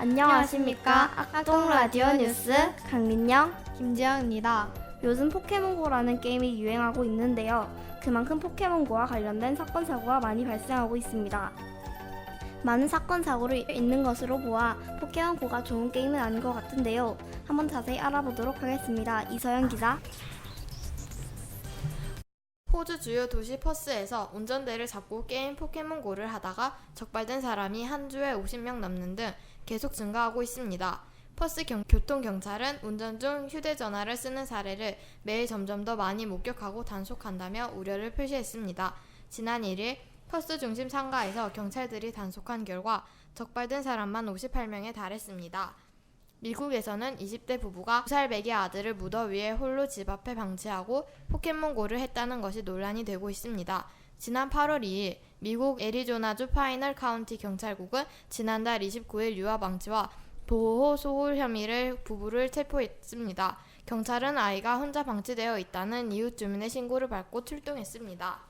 안녕하십니까. 악동 라디오 뉴스 강민영. 김지영입니다. 요즘 포켓몬고라는 게임이 유행하고 있는데요. 그만큼 포켓몬고와 관련된 사건 사고가 많이 발생하고 있습니다. 많은 사건 사고를 있는 것으로 보아 포켓몬고가 좋은 게임은 아닌 것 같은데요. 한번 자세히 알아보도록 하겠습니다. 이서연 기자. 호주 주요 도시 퍼스에서 운전대를 잡고 게임 포켓몬고를 하다가 적발된 사람이 한 주에 50명 넘는 등 계속 증가하고 있습니다. 퍼스 경- 교통경찰은 운전 중 휴대전화를 쓰는 사례를 매일 점점 더 많이 목격하고 단속한다며 우려를 표시했습니다. 지난 1일 퍼스 중심 상가에서 경찰들이 단속한 결과 적발된 사람만 58명에 달했습니다. 미국에서는 20대 부부가 2살 배기 아들을 무더 위에 홀로 집 앞에 방치하고 포켓몬고를 했다는 것이 논란이 되고 있습니다. 지난 8월 2일 미국 애리조나주 파이널 카운티 경찰국은 지난달 29일 유아 방치와 보호 소홀 혐의를 부부를 체포했습니다. 경찰은 아이가 혼자 방치되어 있다는 이웃 주민의 신고를 받고 출동했습니다.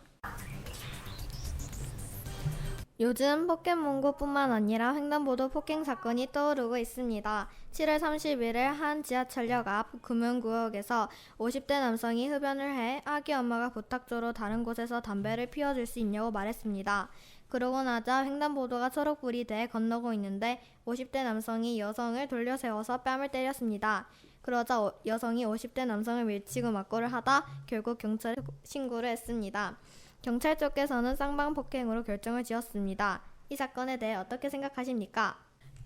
요즘 포켓몬고뿐만 아니라 횡단보도 폭행 사건이 떠오르고 있습니다. 7월 30일에 한 지하철역 앞 금연구역에서 50대 남성이 흡연을 해 아기 엄마가 부탁조로 다른 곳에서 담배를 피워줄 수 있냐고 말했습니다. 그러고 나자 횡단보도가 초록불이 돼 건너고 있는데 50대 남성이 여성을 돌려 세워서 뺨을 때렸습니다. 그러자 어- 여성이 50대 남성을 밀치고 맞고를 하다 결국 경찰에 신고를 했습니다. 경찰 쪽에서는 쌍방 폭행으로 결정을 지었습니다. 이 사건에 대해 어떻게 생각하십니까?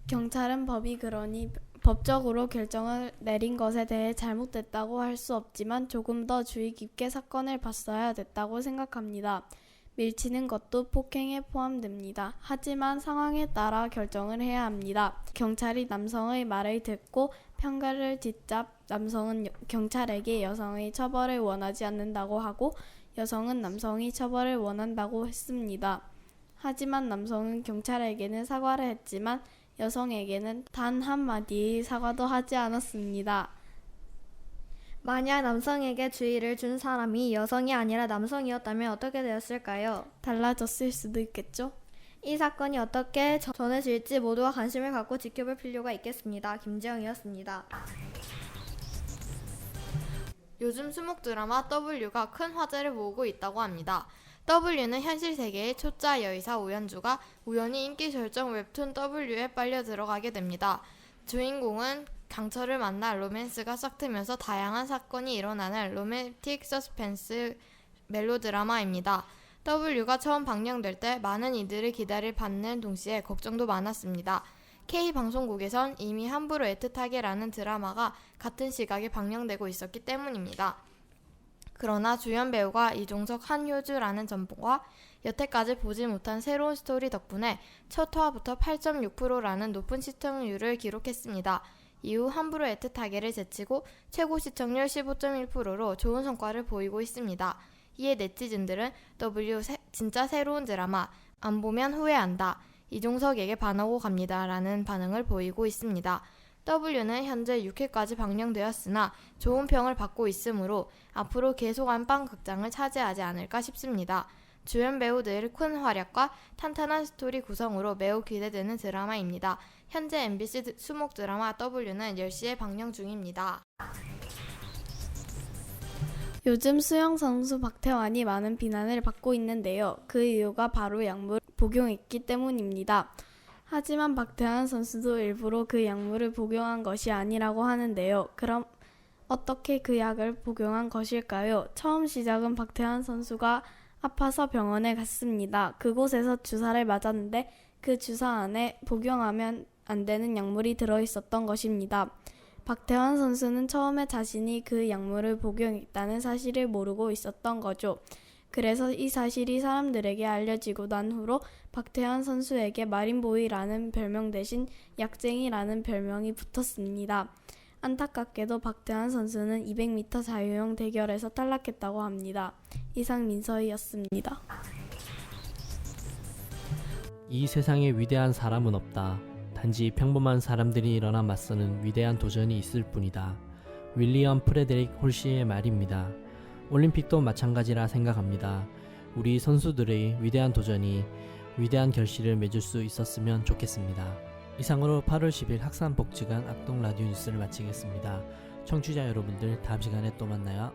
경찰은 법이 그러니 법적으로 결정을 내린 것에 대해 잘못됐다고 할 수 없지만 조금 더 주의 깊게 사건을 봤어야 됐다고 생각합니다. 밀치는 것도 폭행에 포함됩니다. 하지만 상황에 따라 결정을 해야 합니다. 경찰이 남성의 말을 듣고 평가를 짓자 남성은 여- 경찰에게 여성의 처벌을 원하지 않는다고 하고 여성은 남성이 처벌을 원한다고 했습니다. 하지만 남성은 경찰에게는 사과를 했지만 여성에게는 단 한마디의 사과도 하지 않았습니다. 만약 남성에게 주의를 준 사람이 여성이 아니라 남성이었다면 어떻게 되었을까요? 달라졌을 수도 있겠죠? 이 사건이 어떻게 저- 전해질지 모두가 관심을 갖고 지켜볼 필요가 있겠습니다. 김지영이었습니다. 요즘 수목 드라마 W가 큰 화제를 모으고 있다고 합니다. W는 현실 세계의 초짜 여의사 우연주가 우연히 인기 절정 웹툰 W에 빨려 들어가게 됩니다. 주인공은 강철을 만나 로맨스가 싹 트면서 다양한 사건이 일어나는 로맨틱 서스펜스 멜로드라마입니다. W가 처음 방영될 때 많은 이들을 기다릴 받는 동시에 걱정도 많았습니다. K방송국에선 이미 함부로 애틋하게라는 드라마가 같은 시각에 방영되고 있었기 때문입니다. 그러나 주연 배우가 이종석 한효주라는 전보가 여태까지 보지 못한 새로운 스토리 덕분에 첫 화부터 8.6%라는 높은 시청률을 기록했습니다. 이후 함부로 애틋하게를 제치고 최고 시청률 15.1%로 좋은 성과를 보이고 있습니다. 이에 네티즌들은 W 새- 진짜 새로운 드라마 안 보면 후회한다. 이종석에게 반하고 갑니다. 라는 반응을 보이고 있습니다. W는 현재 6회까지 방영되었으나 좋은 평을 받고 있으므로 앞으로 계속 안방 극장을 차지하지 않을까 싶습니다. 주연 배우들의 큰 활약과 탄탄한 스토리 구성으로 매우 기대되는 드라마입니다. 현재 MBC 드- 수목 드라마 W는 10시에 방영 중입니다. 요즘 수영 선수 박태환이 많은 비난을 받고 있는데요. 그 이유가 바로 약물을 복용했기 때문입니다. 하지만 박태환 선수도 일부러 그 약물을 복용한 것이 아니라고 하는데요. 그럼 어떻게 그 약을 복용한 것일까요? 처음 시작은 박태환 선수가 아파서 병원에 갔습니다. 그곳에서 주사를 맞았는데 그 주사 안에 복용하면 안 되는 약물이 들어 있었던 것입니다. 박태환 선수는 처음에 자신이 그 약물을 복용했다는 사실을 모르고 있었던 거죠. 그래서 이 사실이 사람들에게 알려지고 난 후로 박태환 선수에게 마린보이라는 별명 대신 약쟁이라는 별명이 붙었습니다. 안타깝게도 박태환 선수는 200m 자유형 대결에서 탈락했다고 합니다. 이상 민서희였습니다. 이 세상에 위대한 사람은 없다. 단지 평범한 사람들이 일어나 맞서는 위대한 도전이 있을 뿐이다. 윌리엄 프레데릭 홀시의 말입니다. 올림픽도 마찬가지라 생각합니다. 우리 선수들의 위대한 도전이 위대한 결실을 맺을 수 있었으면 좋겠습니다. 이상으로 8월 10일 학산복지관 악동 라디오 뉴스를 마치겠습니다. 청취자 여러분들 다음 시간에 또 만나요.